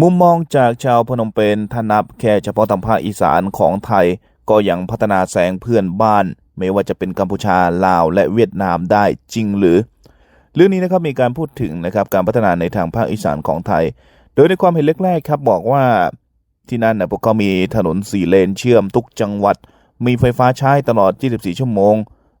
มุมมองจากชาวพนมเปญถ้านับแค่เฉพาะทางภาคอีสานของไทย ก็ยังพัฒนาแสงเพื่อนบ้าน ไม่ว่าจะเป็นกัมพูชาลาวและเวียดนามได้จริงหรือ เรื่องนี้นะครับมีการพูดถึงนะครับการพัฒนาในทางภาคอีสานของไทย โดยในความเห็นแรกๆครับบอกว่าที่นั่นนะพวกเขามีถนนสี่เลนเชื่อมทุกจังหวัด มีไฟฟ้าใช้ตลอด 24 ชั่วโมง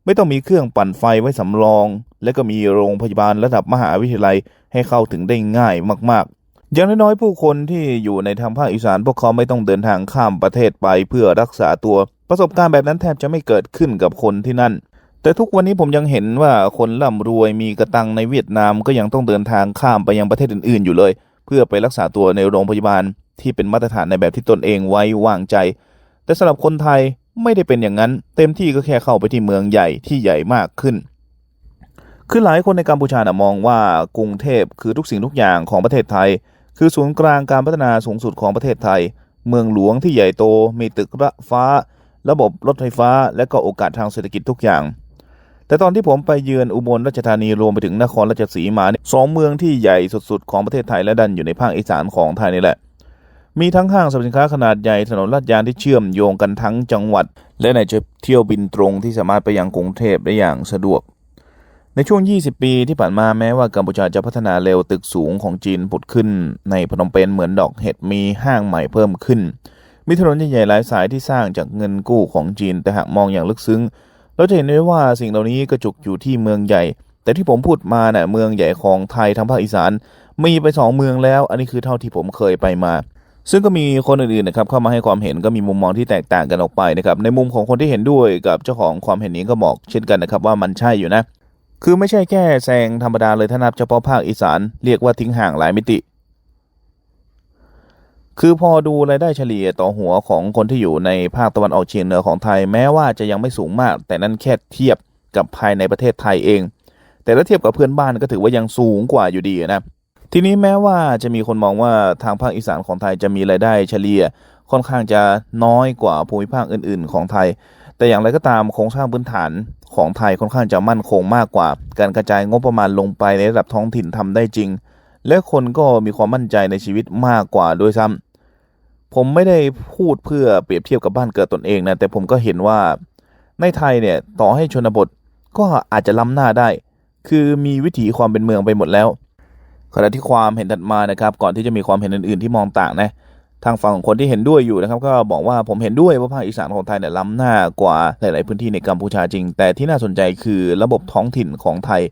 ไม่ต้องมีเครื่องปั่นไฟไว้สำรอง และก็มีโรงพยาบาลระดับมหาวิทยาลัยให้เข้าถึงได้ง่ายมากๆ อย่างน้อยๆผู้คนที่อยู่ในทางภาคอีสาน พวกเขาไม่ต้องเดินทางข้ามประเทศไปเพื่อรักษาตัว ประสบการณ์แบบนั้นแทบจะไม่เกิดขึ้นกับคนที่นั่น แต่ทุกวันนี้ผมยังเห็นว่าคนร่ำรวยมีกระตังในเวียดนามก็ยังต้องเดินทางข้ามไปยังประเทศอื่นๆ อยู่เลย เพื่อไปรักษาตัวในโรงพยาบาลที่เป็นมาตรฐานในแบบที่ตนเองไว้วางใจ แต่สำหรับคนไทยไม่ได้เป็นอย่างนั้น เต็มที่ก็แค่เข้าไปที่เมืองใหญ่ที่ใหญ่มากขึ้นคือหลายคนในกัมพูชานะมองว่ากรุงเทพคือทุกสิ่งทุกอย่างของประเทศไทย คือศูนย์กลางการพัฒนาสูงสุดของประเทศไทย เมืองหลวงที่ใหญ่โต มีตึกระฟ้า ระบบรถไฟฟ้า และก็โอกาสทางเศรษฐกิจทุกอย่าง แต่ตอนที่ผมไปเยือนอุบลราชธานีรวมไปถึงนครราชสีมาสองเมืองที่ใหญ่สุดๆของประเทศไทยและดันอยู่ในภาคอีสานของไทยนี่แหละ มีทั้งห้างสรรพสินค้าขนาดใหญ่ถนนลาดยางที่เชื่อมโยงกันทั้งจังหวัด และไหนจะเที่ยวบินตรงที่สามารถไปยังกรุงเทพได้อย่างสะดวก ในช่วง 20 ปีที่ผ่านมาแม้ว่ากัมพูชาจะพัฒนาเร็วตึกสูงของจีนผุดขึ้น ในพนมเปญเหมือนดอกเห็ดมีห้างใหม่เพิ่มขึ้น มีถนนใหญ่ๆหลายสายที่สร้างจากเงินกู้ของจีนแต่หากมองอย่างลึกซึ้ง เราจะเห็นได้ว่าสิ่งเหล่านี้กระจุกอยู่ที่เมืองใหญ่ แต่ที่ผมพูดมาเนะ่ะเมืองใหญ่ของไทยทางภาคอีสานมีไปสองเมืองแล้ว อันนี้คือเท่าที่ผมเคยไปมา ซึ่งก็มีคนอื่นๆนะครับเข้ามาให้ความเห็นก็มีมุมมองที่แตกต่างกันออกไปนะครับในมุมของคนที่เห็นด้วยกับเจ้าของความเห็นนี้ก็บอกเช่นกันนะครับว่ามันใช่อยู่นะ คือไม่ใช่แค่แซงธรรมดาเลยถ้านับเฉพาะภาคอีสานเรียกว่าทิ้งห่างหลายมิติ คือพอดูรายได้เฉลี่ยต่อหัวของคนที่อยู่ในภาคตะวันออกเฉียงเหนือของไทยแม้ว่าจะยังไม่สูงมาก แต่นั่นแค่เทียบกับภายในประเทศไทยเอง แต่ถ้าเทียบกับเพื่อนบ้านก็ถือว่ายังสูงกว่าอยู่ดีนะทีนี้แม้ว่าจะมีคนมองว่าทางภาคอีสานของไทยจะมีรายได้เฉลี่ยค่อนข้างจะน้อยกว่าภูมิภาคอื่น ๆ ของไทย แต่อย่างไรก็ตามโครงสร้างพื้นฐาน ของไทยค่อนข้างจะมั่นคงมากกว่า การกระจายงบประมาณลงไปในระดับท้องถิ่นทำได้จริง และคนก็มีความมั่นใจในชีวิตมากกว่าด้วยซ้ำผมไม่ได้พูดเพื่อเปรียบเทียบกับบ้านเกิดตนเองนะแต่ผมก็เห็นว่าในไทยเนี่ยต่อให้ชนบทก็อาจจะล้ำหน้าได้ คือมีวิถีความเป็นเมืองไปหมดแล้วขณะที่ความเห็นถัดมานะครับ ก่อนที่จะมีความเห็นอื่นๆที่มองต่างนะ ทางฝั่งของคนที่เห็นด้วยอยู่นะครับ ก็บอกว่าผมเห็นด้วยว่าภาคอีสานของไทยเนี่ยล้ำหน้ากว่าหลาย ๆ พื้นที่ในกัมพูชาจริง แต่ที่น่าสนใจคือระบบท้องถิ่นของไทย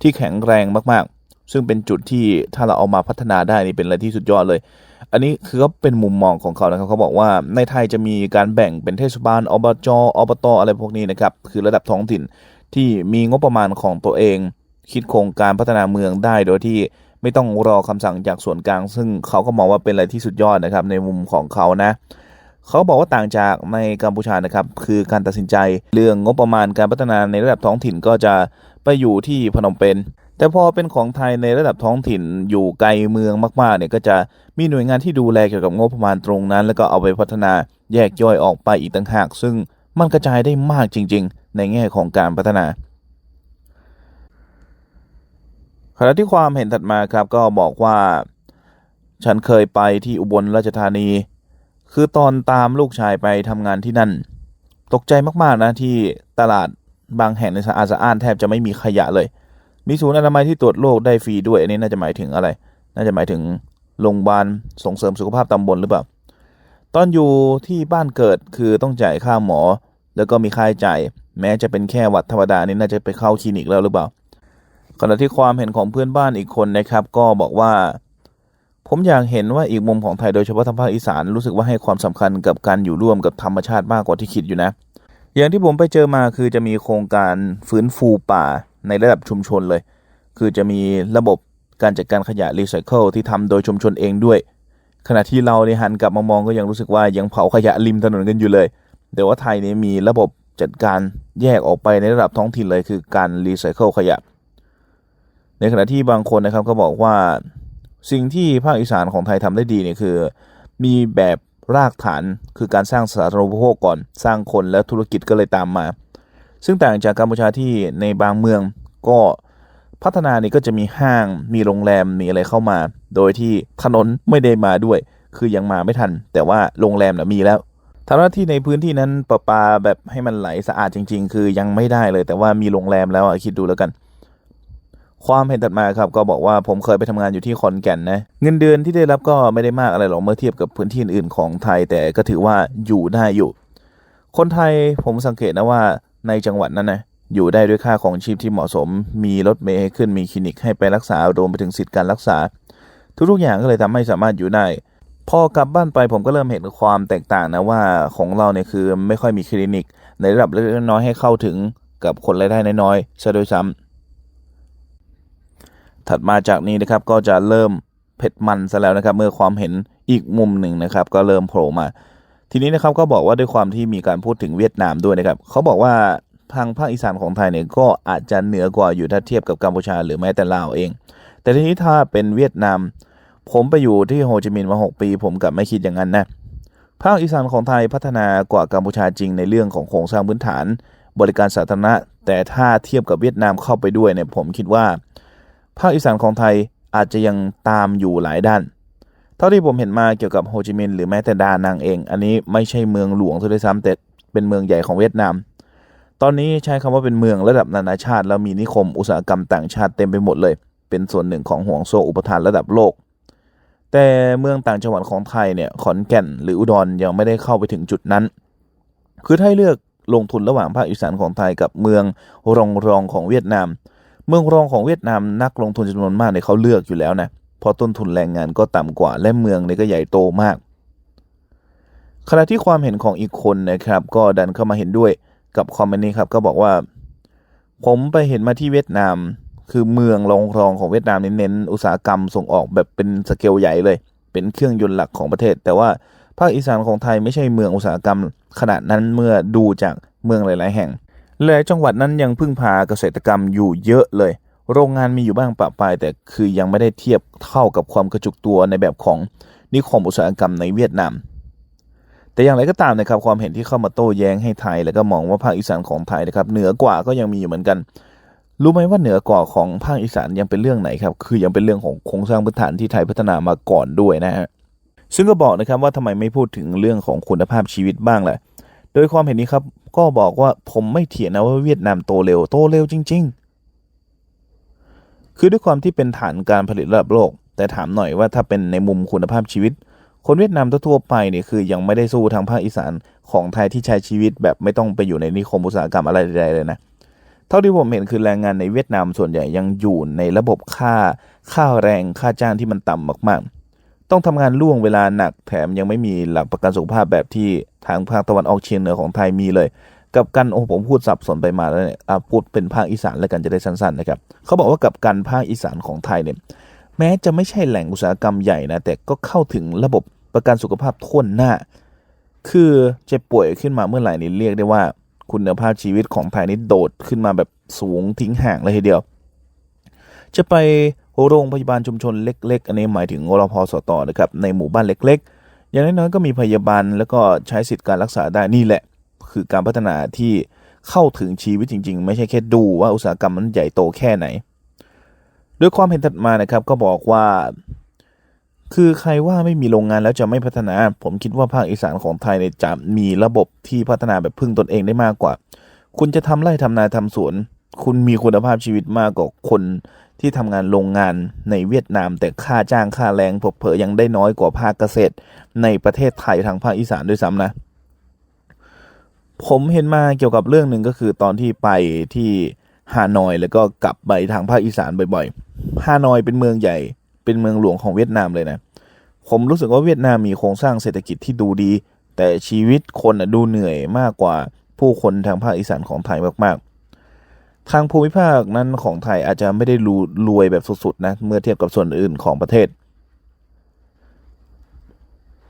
ที่แข็งแรงมากๆ ซึ่งเป็นจุดที่ถ้าเราเอามาพัฒนาได้นี่เป็นอะไรที่สุดยอดเลย อันนี้คือก็เป็นมุมมองของเขานะครับเขาบอกว่าในไทยจะมีการแบ่งเป็นเทศบาลอบจอบตอะไรพวกนี้นะครับคือระดับท้องถิ่นที่มีงบประมาณของตัวเอง คิดโครงการพัฒนาเมืองได้โดยที่ ไม่ต้องรอคำสั่งจากส่วนกลาง ซึ่งเขาก็มองว่าเป็นอะไรที่สุดยอดนะครับในมุมของเขานะเขาบอกว่าต่างจากในกัมพูชานะครับคือการตัดสินใจเรื่องงบประมาณการพัฒนาในระดับท้องถิ่นก็จะไปอยู่ที่พนมเปญแต่พอเป็นของไทยในระดับท้องถิ่นอยู่ไกลเมืองมากๆเนี่ยก็จะมีหน่วยงานที่ดูแลเกี่ยวกับงบประมาณตรงนั้น แล้วก็เอาไปพัฒนาแยกย่อยออกไปอีกต่างหาก ซึ่งมันกระจายได้มากจริง ๆ ในแง่ของการพัฒนา ขณะที่ความเห็นถัดมาครับก็บอกว่า ฉันเคยไปที่อุบลราชธานี คือตอนตามลูกชายไปทำงานที่นั่น ตกใจมากๆนะที่ตลาดบางแห่งในสะอาดสะอ้านแทบจะไม่มีขยะเลย มีศูนย์อนามัยที่ตรวจโรคได้ฟรีด้วย อันนี้น่าจะหมายถึงอะไร น่าจะหมายถึงโรงพยาบาลส่งเสริมสุขภาพตำบลหรือเปล่า ตอนอยู่ที่บ้านเกิดคือต้องจ่ายค่าหมอ แล้วก็มีค่าใช้จ่าย แม้จะเป็นแค่หวัดธรรมดานี่น่าจะไปเข้าคลินิกแล้วหรือเปล่า ขณะที่ความเห็นของเพื่อนบ้านอีกคนนะครับ ก็บอกว่า ผมอยากเห็นว่าอีกมุมของไทยโดยเฉพาะทางภาคอีสานรู้สึกว่าให้ความสำคัญกับการอยู่ร่วมกับธรรมชาติมากกว่าที่คิดอยู่นะ อย่างที่ผมไปเจอมาคือจะมีโครงการฟื้นฟูป่าในระดับชุมชนเลย คือจะมีระบบการจัดการขยะรีไซเคิลที่ทำโดยชุมชนเองด้วย ขณะที่เราเนี่ยหันกลับมามองก็ยังรู้สึกว่ายังเผาขยะริมถนนกันอยู่เลยแต่ว่าไทยนี่มีระบบจัดการแยกออกไปในระดับท้องถิ่นเลยคือการรีไซเคิลขยะ ในขณะที่บางคนนะครับก็บอกว่าสิ่งที่ภาคอีสานของไทยทำได้ดีเนี่ยคือ มีแบบรากฐานคือการสร้างสาธารณูปโภคก่อนสร้างคนและธุรกิจก็เลยตามมา ซึ่งต่างจากกัมพูชาที่ในบางเมืองก็พัฒนานี่ก็จะมีห้างมีโรงแรมมีอะไรเข้ามา โดยที่ถนนไม่ได้มาด้วย คือยังมาไม่ทัน แต่ว่าโรงแรมน่ะมีแล้วทางหน้าที่ในพื้นที่นั้นประปาแบบให้มันไหลสะอาดจริง ๆ คือยังไม่ได้เลย แต่ว่ามีโรงแรมแล้วคิดดูแล้วกัน ความเห็นถัดมาครับก็บอกว่าผมเคยไปทำงานอยู่ที่ขอนแก่นนะเงินเดือนที่ได้รับก็ไม่ได้มากอะไรหรอกเมื่อเทียบกับพื้นที่อื่นๆของไทย แต่ก็ถือว่าอยู่ได้อยู่ คนไทยผมสังเกตนะว่าในจังหวัดนั้นนะอยู่ได้ด้วยค่าของชีพที่เหมาะสม มีรถเมล์ให้ขึ้นมีคลินิกให้ไปรักษารวมไปถึงสิทธิการรักษา ทุกๆอย่างก็เลยทำให้สามารถอยู่ได้พอกลับบ้านไปผมก็เริ่มเห็นความแตกต่างนะว่าของเราเนี่ยคือไม่ค่อยมีคลินิก ในระดับเล็กๆน้อยๆให้เข้าถึงกับคนรายได้น้อยๆซะด้วยซ้ำ ถัดมาจากนี้นะครับก็จะเริ่มเผ็ดมันซะแล้วนะครับ เมื่อความเห็นอีกมุมหนึ่งนะครับ ก็เริ่มโผล่มา ทีนี้นะครับก็บอกว่าด้วยความที่มีการพูดถึงเวียดนามด้วยนะครับเขาบอกว่าทางภาคอีสานของไทยเนี่ยก็อาจจะเหนือกว่าอยู่ถ้าเทียบกับกัมพูชาหรือแม้แต่ลาวเอง แต่ทีนี้ถ้าเป็นเวียดนาม ผมไปอยู่ที่โฮจิมินห์มา 6 ปี ผมกับไม่คิดอย่างนั้นนะภาคอีสานของไทยพัฒนากว่ากัมพูชาจริงในเรื่องของโครงสร้างพื้นฐาน บริการสาธารณะ แต่ถ้าเทียบกับเวียดนามเข้าไปด้วยเนี่ยผมคิดว่า ภาคอีสานของไทยอาจจะยังตามอยู่หลายด้าน เท่าที่ผมเห็นมาเกี่ยวกับโฮจิมินห์หรือแม้แต่ดานังเอง อันนี้ไม่ใช่เมืองหลวงซะด้วยซ้ำแต่เป็นเมืองใหญ่ของเวียดนาม ตอนนี้ใช้คำว่าเป็นเมืองระดับนานาชาติ แล้วมีนิคมอุตสาหกรรมต่างชาติเต็มไปหมดเลย เป็นส่วนหนึ่งของห่วงโซ่อุปทานระดับโลก แต่เมืองต่างจังหวัดของไทยเนี่ยขอนแก่นหรืออุดรยังไม่ได้เข้าไปถึงจุดนั้น คือถ้าให้เลือกลงทุนระหว่างภาคอีสานของไทยกับเมืองรองรองของเวียดนาม เมืองรองของเวียดนามนักลงทุนจำนวนมากเนี่ยเขาเลือกอยู่แล้วนะเพราะต้นทุนแรงงานก็ต่ำกว่า และเมืองเนี่ยก็ใหญ่โตมากขณะที่ความเห็นของอีกคนนะครับ ก็ดันเข้ามาเห็นด้วยกับคอมเมนต์นี้ครับ ก็บอกว่า ผมไปเห็นมาที่เวียดนาม คือเมืองรองรองของเวียดนามเน้นอุตสาหกรรมส่งออกแบบเป็นสเกลใหญ่เลย เป็นเครื่องยนต์หลักของประเทศ แต่ว่าภาคอีสานของไทยไม่ใช่เมืองอุตสาหกรรม ขนาดนั้นเมื่อดูจากเมืองหลาย ๆ แห่ง หลายจังหวัดนั้นยังพึ่งพาเกษตรกรรมอยู่เยอะเลย โรงงานมีอยู่บ้างปะปายแต่คือยังไม่ได้เทียบเท่ากับความกระจุกตัวในแบบของนิคมอุตสาหกรรมในเวียดนาม แต่อย่างไรก็ตามนะครับความเห็นที่เข้ามาโต้แย้งให้ไทย แล้วก็มองว่าภาคอีสานของไทยนะครับเหนือกว่าก็ยังมีอยู่เหมือนกัน รู้ไหมว่าเหนือกว่าของภาคอีสานยังเป็นเรื่องไหนครับคือยังเป็นเรื่องของโครงสร้างพื้นฐานที่ไทยพัฒนามาก่อนด้วยนะฮะซึ่งก็บอกนะครับว่าทำไมไม่พูดถึงเรื่องของคุณภาพชีวิตบ้างล่ะโดยความเห็นนี้ครับ ก็บอกว่าผมไม่เถียงนะว่าเวียดนามโตเร็วโตเร็วจริง ๆ คือด้วยความที่เป็นฐานการผลิตระดับโลก แต่ถามหน่อยว่าถ้าเป็นในมุมคุณภาพชีวิต คนเวียดนามทั่วไปเนี่ยคือยังไม่ได้สู้ทางภาคอีสานของไทยที่ใช้ชีวิตแบบไม่ต้องไปอยู่ในนิคมอุตสาหกรรมอะไรใดๆเลยนะเท่าที่ผมเห็นคือแรงงานในเวียดนามส่วนใหญ่ยังอยู่ในระบบค่าค่าแรงค่าจ้างที่มันต่ำมากๆ ต้องทำงานล่วงเวลาหนักแถมยังไม่มีหลักประกันสุขภาพแบบที่ทางภาคตะวันออกเฉียงเหนือของไทยมีเลย กับกันโอ้ผมพูดสับสนไปมาแล้วเนี่ยพูดเป็นภาคอีสานแล้วกันจะได้สั้นๆนะครับเขาบอกว่ากับกันภาคอีสานของไทยเนี่ยแม้จะไม่ใช่แหล่งอุตสาหกรรมใหญ่นะแต่ก็เข้าถึงระบบประกันสุขภาพทั่วหน้า คือเจ็บป่วยขึ้นมาเมื่อไหร่นี่เรียกได้ว่า คุณภาพชีวิตของไทยนี่โดดขึ้นมาแบบสูงทิ้งห่างเลยทีเดียว จะไป โรงพยาบาลชุมชนเล็ก ๆ อันนี้หมายถึงอรพสตนะครับในหมู่บ้านเล็ก ๆ อย่างน้อยๆก็มีพยาบาลแล้วก็ใช้สิทธิการรักษาได้นี่แหละ คือการพัฒนาที่เข้าถึงชีวิตจริง ๆ ไม่ใช่แค่ดูว่าอุตสาหกรรมมันใหญ่โตแค่ไหนด้วยความเห็นถัดมานะครับก็บอกว่า คือใครว่าไม่มีโรงงานแล้วจะไม่พัฒนา ผมคิดว่าภาคอีสานของไทยเนี่ยจะมีระบบที่พัฒนาแบบพึ่งตนเองได้มากกว่า คุณจะทำไร่ทำนาทำสวน คุณมีคุณภาพชีวิตมากกว่าคน ที่ทำงานโรงงานในเวียดนาม แต่ค่าจ้างค่าแรงเผลอยังได้น้อยกว่าภาคเกษตร ในประเทศไทยทางภาคอีสานด้วยซ้ำนะ ผมเห็นมาเกี่ยวกับเรื่องหนึ่งก็คือตอนที่ไปที่ฮานอยแล้วก็กลับไปทางภาคอีสานบ่อยๆฮานอยเป็นเมืองใหญ่ เป็นเมืองหลวงของเวียดนามเลยนะ ผมรู้สึกว่าเวียดนามมีโครงสร้างเศรษฐกิจที่ดูดี แต่ชีวิตคนดูเหนื่อยมากกว่าผู้คนทางภาคอีสานของไทยมากๆ ทางภูมิภาคนั้นของไทยอาจจะไม่ได้รูรวยแบบสุดๆนะเมื่อเทียบกับส่วนอื่นของประเทศ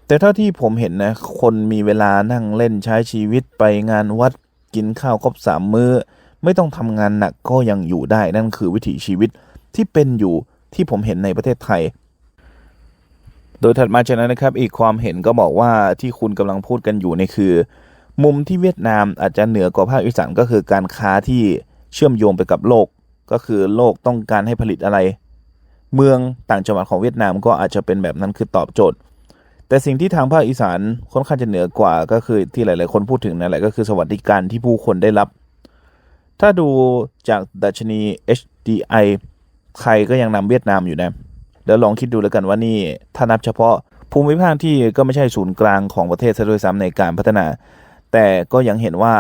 แต่เท่าที่ผมเห็นนะ คนมีเวลานั่งเล่นใช้ชีวิตไปงานวัดกินข้าวครบสามมื้อ ไม่ต้องทำงานหนักก็ยังอยู่ได้นั่นคือวิถีชีวิตที่เป็นอยู่ที่ผมเห็นในประเทศไทย โดยถัดมาจากนั้นนะครับ อีกความเห็นก็บอกว่าที่คุณกำลังพูดกันอยู่นี่คือ มุมที่เวียดนามอาจจะเหนือกว่าภาคอีสานก็คือการค้าที่ เชื่อมโยงไปกับโลก ก็คือโลกต้องการให้ผลิตอะไร เมืองต่างจังหวัดของเวียดนามก็อาจจะเป็นแบบนั้นคือตอบโจทย์ แต่สิ่งที่ทางภาคอีสานค่อนข้างจะเหนือกว่าก็คือที่หลาย ๆ คนพูดถึงนั่นแหละก็คือสวัสดิการที่ผู้คนได้รับ ถ้าดูจากดัชนี HDI ไทยก็ยังนำเวียดนามอยู่นะเดี๋ยวลองคิดดูแล้วกันว่านี่ถ้านับเฉพาะภูมิภาคที่ก็ไม่ใช่ศูนย์กลางของประเทศซะด้วยซ้ำในการพัฒนา แต่ก็ยังเห็นว่า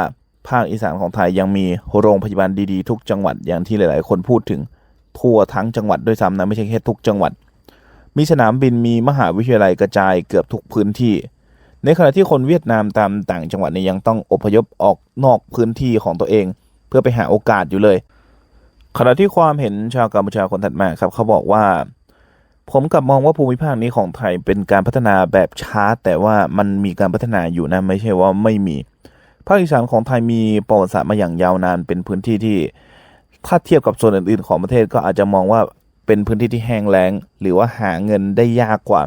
ภาคอีสานของไทยยังมีโรงพยาบาลดีๆ ทุกจังหวัดอย่างที่หลาย ๆ คนพูดถึงทั่วทั้งจังหวัดด้วยซ้ำนะไม่ใช่แค่ทุกจังหวัด มีสนามบินมีมหาวิทยาลัยกระจายเกือบทุกพื้นที่ ในขณะที่คนเวียดนามตามต่างจังหวัดเนี่ยยังต้องอพยพออกนอกพื้นที่ของตัวเอง เพื่อไปหาโอกาสอยู่เลย ขณะที่ความเห็นชาวกัมพูชาคนถัดมาครับ เขาบอกว่า ผมกลับมองว่าภูมิภาคนี้ของไทยเป็นการพัฒนาแบบช้า แต่ว่ามันมีการพัฒนาอยู่นะไม่ใช่ว่าไม่มี ภาคอีสานของไทยมีประวัติศาสตร์มาอย่างยาวนาน เป็นพื้นที่ที่ถ้าเทียบกับส่วนอื่นๆ ของประเทศก็อาจจะมองว่าเป็นพื้นที่ที่แห้งแล้ง หรือว่าหาเงินได้ยากกว่า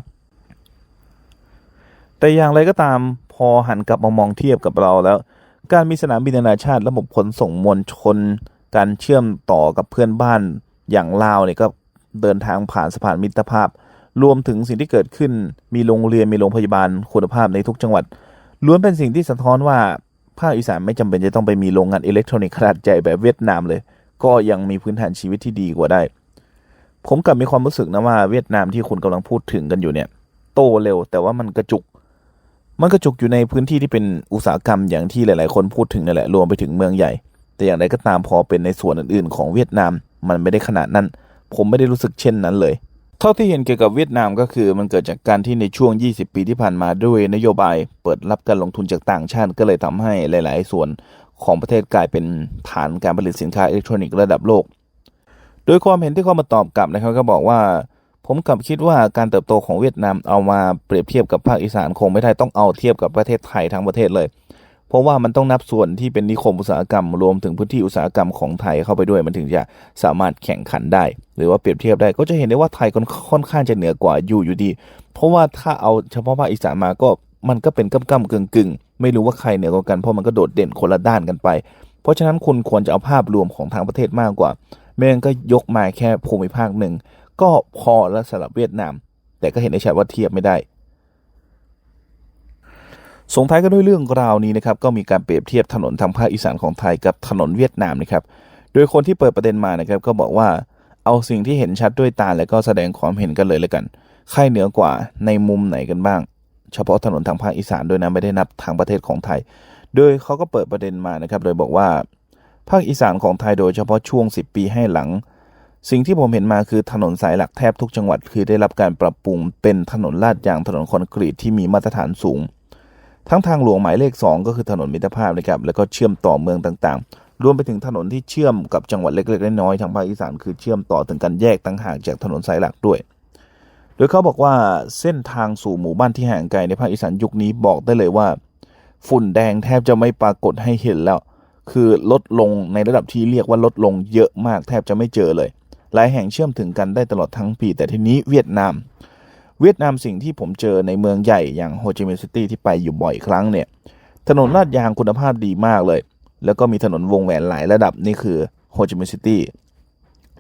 แต่อย่างไรก็ตามพอหันกลับมามองเทียบกับเราแล้ว การมีสนามบินนานาชาติระบบขนส่งมวลชน การเชื่อมต่อกับเพื่อนบ้านอย่างลาวเนี่ยก็เดินทางผ่านสะพานมิตรภาพ รวมถึงสิ่งที่เกิดขึ้นมีโรงเรียนมีโรงพยาบาลคุณภาพในทุกจังหวัดล้วนเป็นสิ่งที่สะท้อนว่า ภาคอีสานไม่จำเป็นจะต้องไปมีโรงงานอิเล็กทรอนิกส์ขนาดใหญ่แบบเวียดนามเลย ก็ยังมีพื้นฐานชีวิตที่ดีกว่าได้ ผมกลับมีความรู้สึกนะว่าเวียดนามที่คุณกำลังพูดถึงกันอยู่เนี่ย โตเร็ว แต่ว่ามันกระจุก มันกระจุกอยู่ในพื้นที่ที่เป็นอุตสาหกรรมอย่างที่หลาย ๆ คนพูดถึงนั่นแหละรวมไปถึงเมืองใหญ่ แต่อย่างไรก็ตามพอเป็นในส่วนอื่น ๆ ของเวียดนาม มันไม่ได้ขนาดนั้น ผมไม่ได้รู้สึกเช่นนั้นเลย เท่าที่เห็นเกี่ยวกับเวียดนามก็คือมันเกิดจากการที่ในช่วง 20 ปีที่ผ่านมาด้วยนโยบายเปิดรับการลงทุนจากต่างชาติ ก็เลยทำให้หลาย ๆ ส่วนของประเทศกลายเป็นฐานการผลิตสินค้าอิเล็กทรอนิกส์ระดับโลก โดยความเห็นที่เขามาตอบกลับนะครับก็บอกว่า ผมกลับคิดว่าการเติบโตของเวียดนามเอามาเปรียบเทียบกับภาคอีสานคงไม่ได้ต้องเอาเทียบกับประเทศไทยทั้งประเทศเลย ราะว่ามันต้องนับส่วนที่เป็นนิคมอุตสาหกรรม รวมถึงพื้นที่อุตสาหกรรมของไทยเข้าไปด้วยมันถึงจะสามารถแข่งขันได้ หรือว่าเปรียบเทียบได้ก็จะเห็นได้ว่าไทยค่อนข้างจะเหนือกว่าอยู่อยู่ดี เพราะว่าถ้าเอาเฉพาะภาคอีสานมาก็มันก็เป็นก้ำก้ำกึ่งกึ่งๆ ไม่รู้ว่าใครเหนือกว่ากันเพราะมันก็โดดเด่นคนละด้านกันไป เพราะฉะนั้นคุณควรจะเอาภาพรวมของทางประเทศมากกว่าไม่งั้นก็ยกมาแค่ภูมิภาคหนึ่งก็พอแล้วสำหรับเวียดนาม แต่ก็เห็นได้ชัดว่าเทียบไม่ได้ ส่งท้ายกันด้วยเรื่องราวนี้นะครับก็มีการเปรียบเทียบถนนทางภาคอีสานของไทยกับถนนเวียดนามนะครับโดยคนที่เปิดประเด็นมานะครับก็บอกว่าเอาสิ่งที่เห็นชัดด้วยตาแล้วก็แสดงความเห็นกันเลยเลยกันใครเหนือกว่าในมุมไหนกันบ้าง เฉพาะถนนทางภาคอีสานด้วยนะไม่ได้นับทางประเทศของไทย โดยเขาก็เปิดประเด็นมานะครับโดยบอกว่าภาคอีสานของไทยโดยเฉพาะช่วง 10 ปีให้หลัง สิ่งที่ผมเห็นมาคือถนนสายหลักแทบทุกจังหวัด คือได้รับการปรับปรุงเป็นถนนลาดยางถนนคอนกรีตที่มีมาตรฐานสูง ทั้งทางหลวงหมายเลข 2 ก็คือถนนมิตรภาพนะครับแล้วก็เชื่อมต่อเมืองต่างๆ รวมไปถึงถนนที่เชื่อมกับจังหวัดเล็กๆน้อยๆทางภาคอีสานคือเชื่อมต่อถึงกันแยกต่างหากจากถนนสายหลักด้วย โดยเขาบอกว่าเส้นทางสู่หมู่บ้านที่ห่างไกลในภาคอีสานยุคนี้บอกได้เลยว่า ฝุ่นแดงแทบจะไม่ปรากฏให้เห็นแล้ว คือลดลงในระดับที่เรียกว่าลดลงเยอะมากแทบจะไม่เจอเลย หลายแห่งเชื่อมถึงกันได้ตลอดทั้งปี แต่ทีนี้เวียดนาม เวียดนามสิ่งที่ผมเจอในเมืองใหญ่อย่างโฮจิมินห์ซิตี้ที่ไปอยู่บ่อยครั้งเนี่ยถนนลาดยางคุณภาพดีมากเลย แล้วก็มีถนนวงแหวนหลายระดับนี่คือโฮจิมินห์ซิตี้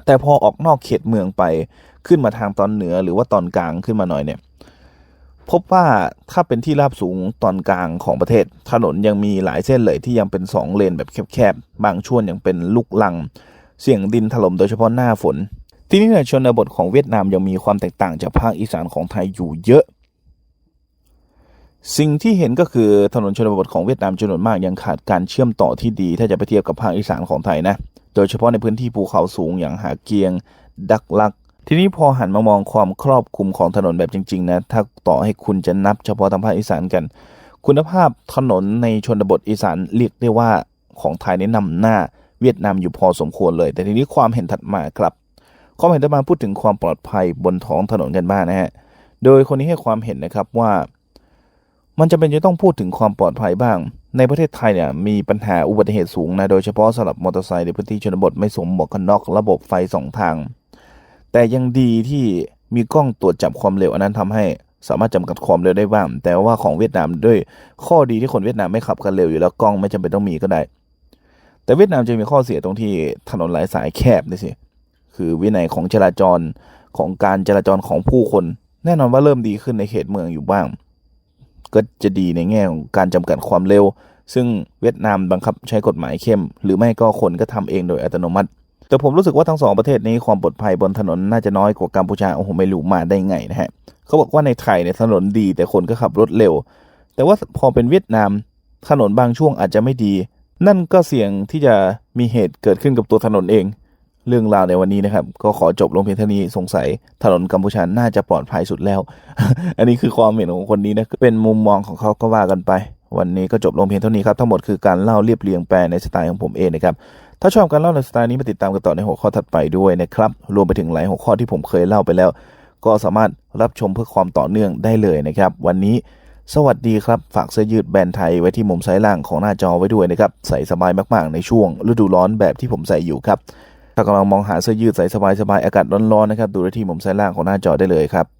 แต่พอออกนอกเขตเมืองไปขึ้นมาทางตอนเหนือหรือว่าตอนกลางขึ้นมาหน่อยเนี่ยพบว่าถ้าเป็นที่ราบสูงตอนกลางของประเทศ ถนนยังมีหลายเส้นเลยที่ยังเป็นสองเลนแบบแคบๆ บางช่วงยังเป็นลูกลัง เสี่ยงดินถล่มโดยเฉพาะหน้าฝน ที่นี่ในชนบทของเวียดนามยังมีความแตกต่างจากภาคอีสานของไทยอยู่เยอะ สิ่งที่เห็นก็คือถนนชนบทของเวียดนามจำนวนมากยังขาดการเชื่อมต่อที่ดี ถ้าจะไปเทียบกับภาคอีสานของไทยนะ โดยเฉพาะในพื้นที่ภูเขาสูงอย่างหาเกียง ดักลัก ทีนี้พอหันมามองความครอบคลุมของถนนแบบจริงๆนะถ้าต่อให้คุณจะนับเฉพาะทางภาคอีสานกัน คุณภาพถนนในชนบทอีสานเรียกได้ว่าของไทยในี่นำหน้าเวียดนามอยู่พอสมควรเลย แต่ทีนี้ความเห็นถัดมาครับ ความเห็นถัดมาพูดถึงความปลอดภัยบนท้องถนนกันบ้างนะฮะ โดยคนนี้ให้ความเห็นนะครับว่า มันจะเป็นจะต้องพูดถึงความปลอดภัยบ้าง ในประเทศไทยเนี่ยมีปัญหาอุบัติเหตุสูงนะโดยเฉพาะสำหรับมอเตอร์ไซค์ในพื้นที่ชนบทไม่สวมหมวกกันน็อกระบบไฟสองทาง แต่ยังดีที่มีกล้องตรวจจับความเร็วอันนั้นทำให้สามารถจำกัดความเร็วได้บ้าง แต่ว่าของเวียดนามด้วยข้อดีที่คนเวียดนามไม่ขับกันเร็วอยู่แล้วกล้องไม่จำเป็นต้องมีก็ได้ แต่เวียดนามจะมีข้อเสียตรงที่ถนนหลายสายแคบนี่สิ คือวินัยของจราจรของการจราจรของผู้คน แน่นอนว่าเริ่มดีขึ้นในเขตเมืองอยู่บ้าง ก็จะดีในแง่ของการจำกัดความเร็ว ซึ่งเวียดนามบังคับใช้กฎหมายเข้ม หรือไม่ก็คนก็ทำเองโดยอัตโนมัติ แต่ผมรู้สึกว่าทั้งสองประเทศนี้ความปลอดภัยบนถนนน่าจะน้อยกว่ากัมพูชาโอ้โหไม่รู้มาได้ไงนะฮะเขาบอกว่าในไทยเนี่ยถนนดีแต่คนก็ขับรถเร็ว แต่ว่าพอเป็นเวียดนามถนนบางช่วงอาจจะไม่ดี นั่นก็เสี่ยงที่จะมีเหตุเกิดขึ้นกับตัวถนนเอง เรื่องราวในวันนี้นะครับ ก็ขอจบลงเพียงเท่านี้สงสัยถนนกัมพูชาน่าจะปลอดภัยสุดแล้ว อันนี้คือความเห็นของคนนี้นะเป็นมุมมองของเขาก็ว่ากันไป วันนี้ก็จบลงเพียงเท่านี้ครับทั้งหมดคือการเล่าเรียบเรียงแปลในสไตล์ของผมเองนะครับถ้าชอบการเล่าในสไตล์นี้มาติดตามกันต่อในหัวข้อถัดไปด้วยนะครับรวมไปถึงหลายหัวข้อที่ผมเคยเล่าไปแล้ว ก็สามารถรับชมเพื่อความต่อเนื่องได้เลยนะครับ วันนี้สวัสดีครับ ฝากเสื้อยืดแบรนด์ไทยไว้ที่มุมซ้ายล่างของหน้าจอไว้ด้วยนะครับ ใส่สบายมากๆ ในช่วงฤดูร้อนแบบที่ผมใส่อยู่ครับ ถ้ากำลังมองหาเสื้อยืดใส่สบายๆอากาศร้อนๆนะครับดูได้ที่มุมซ้ายล่างของหน้าจอได้เลยครับ